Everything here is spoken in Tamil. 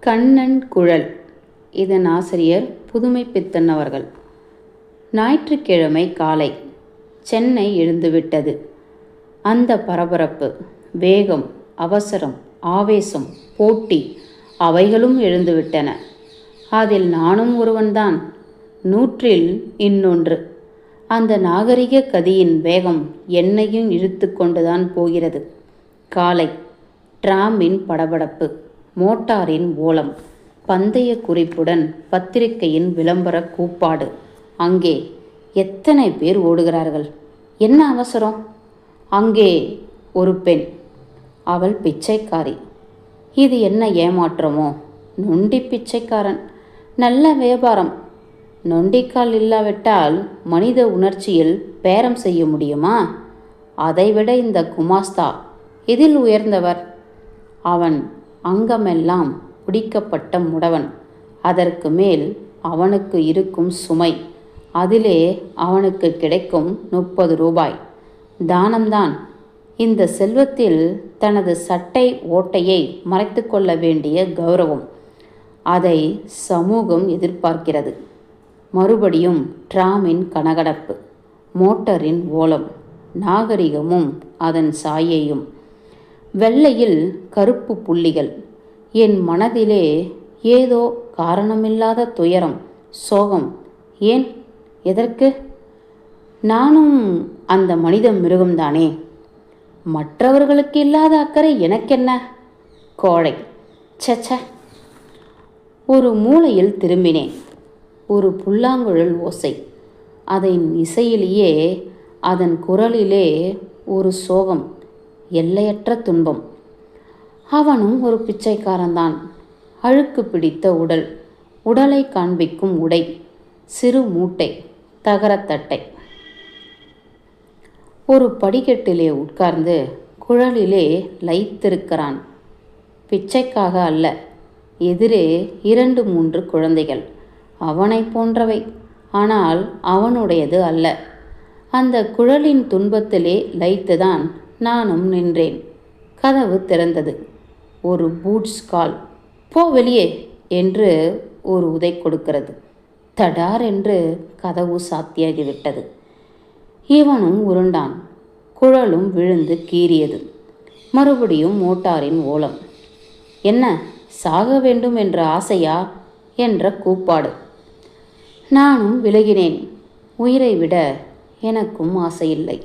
கண்ணன் குழல். இதன் ஆசிரியர் புதுமை பித்தன் அவர்கள். ஞாயிற்றுக்கிழமை காலை சென்னை எழுந்துவிட்டது. அந்த பரபரப்பு வேகம் அவசரம் ஆவேசம் போட்டி அவைகளும் எழுந்துவிட்டன. அதில் நானும் ஒருவன்தான். நூற்றில் இன்னொன்று. அந்த நாகரிக கதியின் வேகம் என்னையும் இழுத்து கொண்டுதான் போகிறது. காலை டிராமின் படபடப்பு. மோட்டாரின் ஓலம் பந்தய குறிப்புடன் பத்திரிகையின் விளம்பர கூப்பாடு. அங்கே எத்தனை பேர் ஓடுகிறார்கள்? என்ன அவசரம்? அங்கே ஒரு பெண் அவள் பிச்சைக்காரி. இது என்ன ஏமாற்றமோ? நொண்டி பிச்சைக்காரன். நல்ல வியாபாரம். நொண்டிக்கால் இல்லாவிட்டால் மனித உணர்ச்சியில் பேரம் செய்ய முடியுமா? அதைவிட இந்த குமாஸ்தா இதில் உயர்ந்தவர்? அவன் அங்கமெல்லாம் பிடிக்கப்பட்ட முடவன். அதற்கு மேல் அவனுக்கு இருக்கும் சுமை. அதிலே அவனுக்கு கிடைக்கும் முப்பது ரூபாய். தானம்தான். இந்த செல்வத்தில் தனது சட்டை ஓட்டையை மறைத்து கொள்ள வேண்டிய கௌரவம். அதை சமூகம் எதிர்பார்க்கிறது. மறுபடியும் டிராமின் கனகடப்பு. மோட்டரின் ஓலம். நாகரிகமும் அதன் சாயையும். வெள்ளையில் கருப்பு புள்ளிகள். என் மனதிலே ஏதோ காரணமில்லாத துயரம் சோகம். ஏன்? எதற்கு? நானும் அந்த மனித மிருகம்தானே. மற்றவர்களுக்கு இல்லாத அக்கறை எனக்கென்ன? கோழை. சச்ச ஒரு மூலையில் திரும்பினேன். ஒரு புல்லாங்குழல் ஓசை. அதன் இசையிலேயே அதன் குரலிலே ஒரு சோகம். எல்லையற்ற துன்பம். அவனும் ஒரு பிச்சைக்காரன்தான். அழுக்கு பிடித்த உடல் உடலை காண்பிக்கும் உடை சிறு மூட்டை தகரத்தட்டை ஒரு படிக்கட்டிலே உட்கார்ந்து குழலிலே லைத்திருக்கிறான். பிச்சைக்காக அல்ல எதிரே இரண்டு மூன்று குழந்தைகள். அவனை போன்றவை ஆனால் அவனுடையது அல்ல. அந்த குழலின் துன்பத்திலே லைத்துதான் நானும் நின்றேன். கதவு திறந்தது. ஒரு பூட்ஸ் கால் போ வெளியே என்று ஒரு உதை கொடுக்கிறது. தடார் என்று கதவு சாத்தியாகிவிட்டது. இவனும் உருண்டான். குழலும் விழுந்து கீறியது. மறுபடியும் மோட்டாரின் ஓலம். என்ன? சாக வேண்டும் என்ற ஆசையா? என்ற கூப்பாடு. நானும் விலகினேன். உயிரை விட எனக்கும் ஆசையில்லை.